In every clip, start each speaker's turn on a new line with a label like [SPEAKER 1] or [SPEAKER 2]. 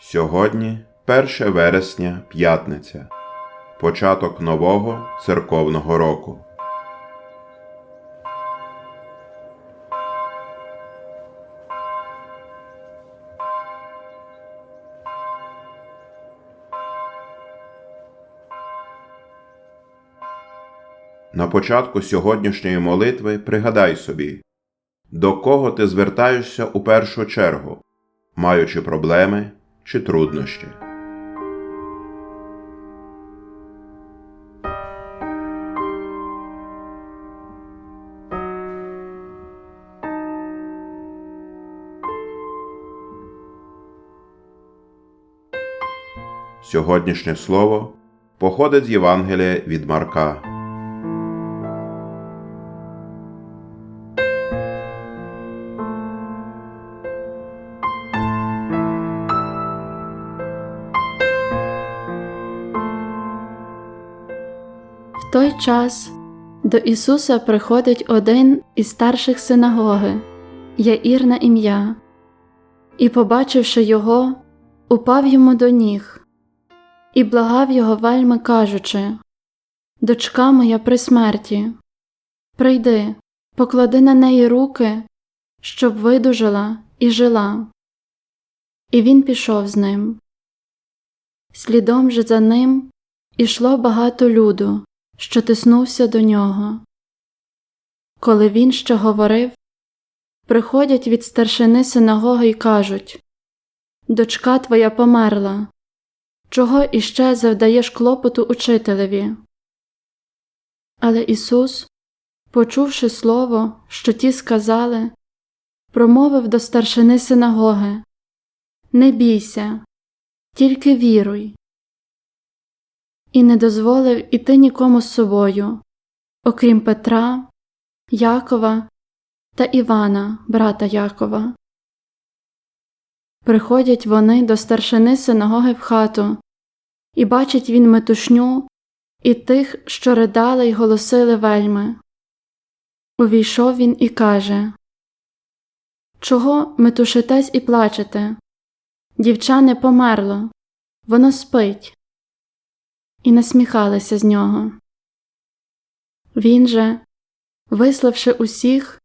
[SPEAKER 1] Сьогодні 1 вересня, п'ятниця, початок нового церковного року. На початку сьогоднішньої молитви пригадай собі, до кого ти звертаєшся у першу чергу, маючи проблеми чи труднощі. Сьогоднішнє слово походить з Євангелія від Марка.
[SPEAKER 2] В той час до Ісуса приходить один із старших синагоги, Яїр на ім'я, і, побачивши його, упав йому до ніг і благав його вельми, кажучи Дочка моя при смерті, прийди, поклади на неї руки, щоб видужала і жила. І він пішов з ним. Слідом же за ним ішло багато люду, що тиснувся до нього. Коли він ще говорив, приходять від старшини синагоги й кажуть Дочка твоя померла. Чого іще завдаєш клопоту учителеві? Але Ісус, почувши слово, що ті сказали, промовив до старшини синагоги Не бійся, тільки віруй і не дозволив іти нікому з собою, окрім Петра, Якова та Івана, брата Якова. Приходять вони до старшини синагоги в хату, і бачить він метушню і тих, що ридали й голосили вельми. Увійшов він і каже Чого метушитесь і плачете? Дівча не померло, воно спить і насміхалися з нього. Він же, виславши усіх,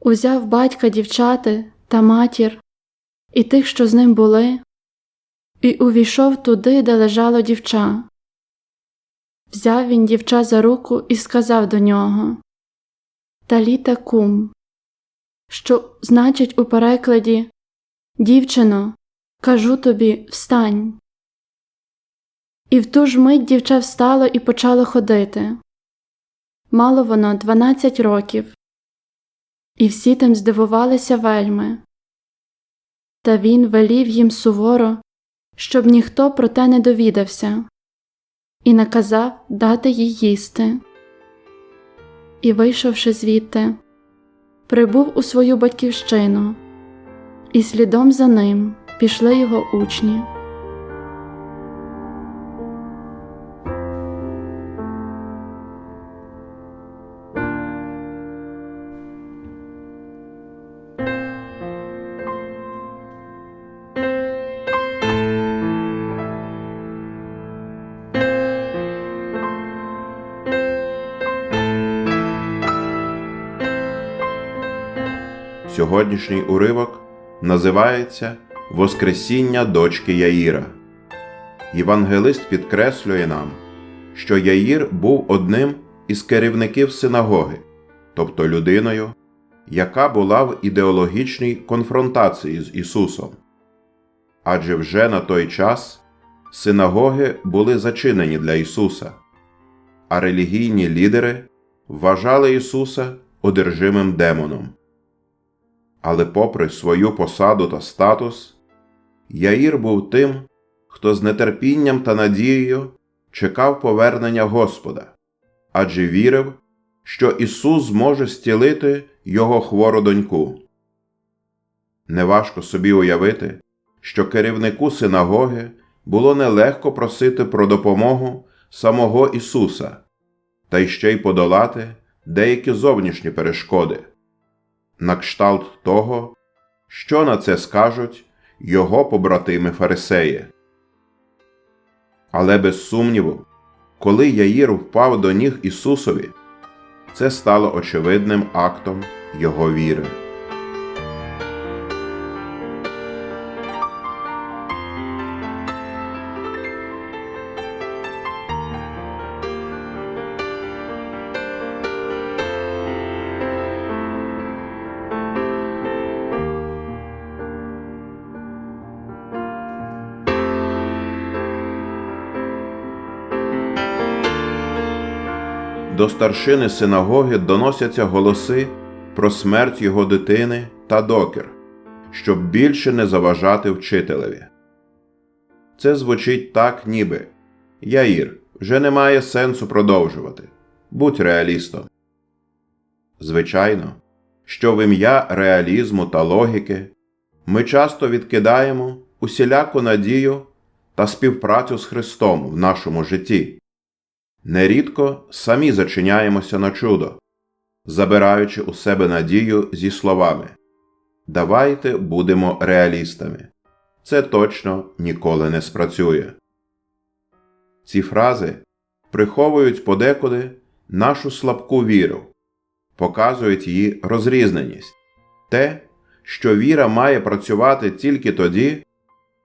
[SPEAKER 2] узяв батька дівчати та матір і тих, що з ним були, і увійшов туди, де лежало дівча. Взяв він дівча за руку і сказав до нього Таліта кум, що значить у перекладі Дівчино, кажу тобі, встань. І в ту ж мить дівча встало і почало ходити. Мало воно дванадцять років, і всі тим здивувалися вельми. Та він велів їм суворо, щоб ніхто про те не довідався, і наказав дати їй їсти. І, вийшовши звідти, прибув у свою батьківщину, і слідом за ним пішли його учні.
[SPEAKER 1] Сьогоднішній уривок називається Воскресіння дочки Яїра. Євангелист підкреслює нам, що Яїр був одним із керівників синагоги, тобто людиною, яка була в ідеологічній конфронтації з Ісусом. Адже вже на той час синагоги були зачинені для Ісуса, а релігійні лідери вважали Ісуса одержимим демоном. Але, попри свою посаду та статус, Яїр був тим, хто з нетерпінням та надією чекав повернення Господа, адже вірив, що Ісус зможе зцілити його хвору доньку. Неважко собі уявити, що керівнику синагоги було нелегко просити про допомогу самого Ісуса та й ще й подолати деякі зовнішні перешкоди на кшталт того, що на це скажуть його побратими фарисеї. Але без сумніву, коли Яїр впав до ніг Ісусові, це стало очевидним актом Його віри. До старшини синагоги доносяться голоси про смерть його дитини та докір, щоб більше не заважати вчителеві. Це звучить так, ніби Яїр, вже немає сенсу продовжувати. Будь реалістом. Звичайно, що в ім'я реалізму та логіки ми часто відкидаємо усіляку надію та співпрацю з Христом в нашому житті. Нерідко самі зачиняємося на чудо, забираючи у себе надію зі словами Давайте будемо реалістами. Це точно ніколи не спрацює. Ці фрази приховують подекуди нашу слабку віру, показують її розрізненість, те, що віра має працювати тільки тоді,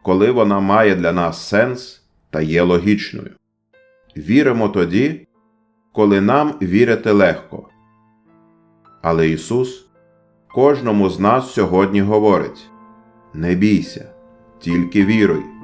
[SPEAKER 1] коли вона має для нас сенс та є логічною. Віримо тоді, коли нам вірити легко. Але Ісус кожному з нас сьогодні говорить Не бійся, тільки віруй.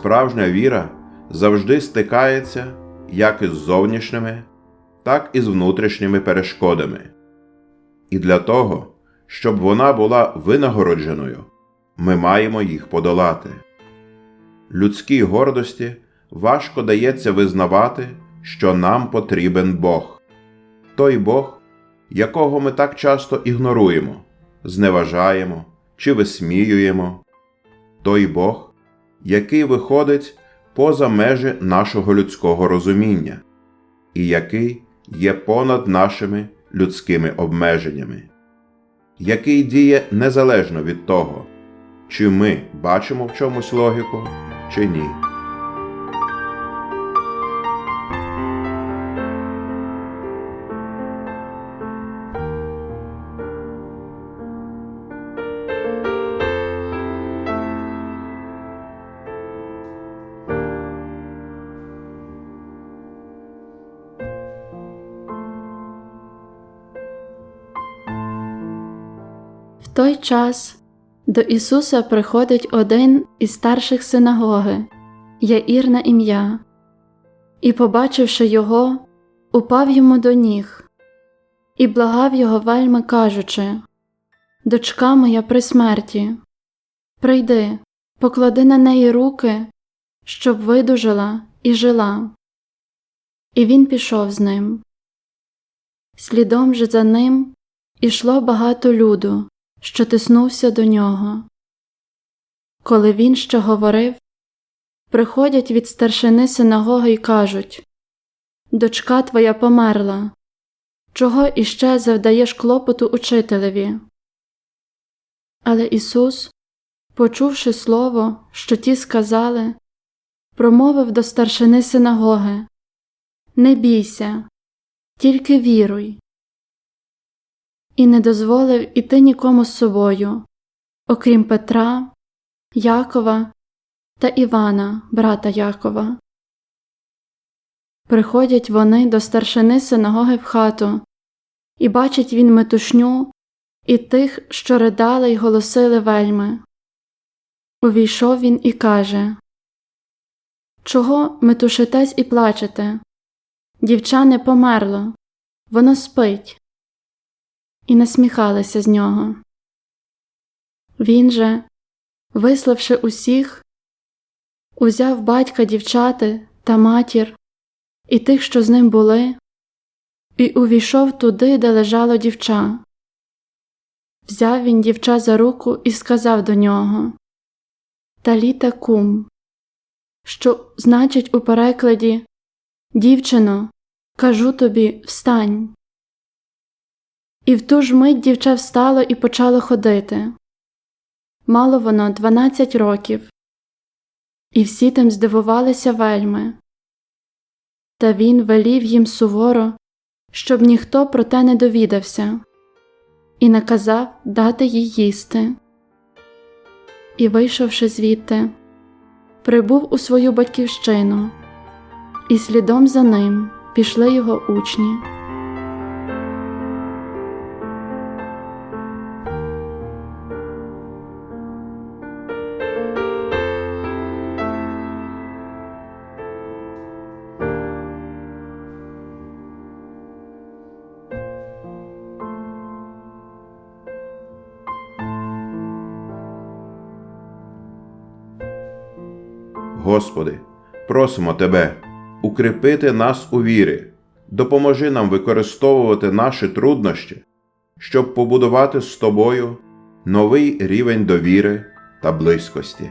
[SPEAKER 1] Справжня віра завжди стикається як із зовнішніми, так і з внутрішніми перешкодами. І для того, щоб вона була винагородженою, ми маємо їх подолати. Людській гордості важко дається визнавати, що нам потрібен Бог, той Бог, якого ми так часто ігноруємо, зневажаємо чи висміюємо, той Бог, який виходить поза межі нашого людського розуміння, і який є понад нашими людськими обмеженнями, який діє незалежно від того, чи ми бачимо в чомусь логіку, чи ні.
[SPEAKER 2] Той час до Ісуса приходить один із старших синагоги, Яїр ім'я, і, побачивши його, упав йому до ніг і благав його вельми, кажучи Дочка моя при смерті, прийди, поклади на неї руки, щоб видужала і жила. І він пішов з ним. Слідом же за ним ішло багато люду, що тиснувся до нього. Коли він ще говорив, приходять від старшини синагоги й кажуть Дочка твоя померла. Чого іще завдаєш клопоту учителеві? Але Ісус, почувши слово, що ті сказали, промовив до старшини синагоги Не бійся, тільки віруй і не дозволив іти нікому з собою, окрім Петра, Якова та Івана, брата Якова. Приходять вони до старшини синагоги в хату, і бачить він метушню і тих, що ридали й голосили вельми. Увійшов він і каже Чого метушитесь і плачете? Дівча не померло, воно спить і насміхалися з нього. Він же, виславши усіх, узяв батька дівчати та матір і тих, що з ним були, і увійшов туди, де лежало дівча. Взяв він дівча за руку і сказав до нього Таліта кум, що значить у перекладі Дівчино, кажу тобі, встань. І в ту ж мить дівча встало і почало ходити. Мало воно дванадцять років, і всі тим здивувалися вельми. Та він велів їм суворо, щоб ніхто про те не довідався, і наказав дати їй їсти. І, вийшовши звідти, прибув у свою батьківщину, і слідом за ним пішли його учні.
[SPEAKER 1] Господи, просимо Тебе укріпити нас у вірі, допоможи нам використовувати наші труднощі, щоб побудувати з Тобою новий рівень довіри та близькості.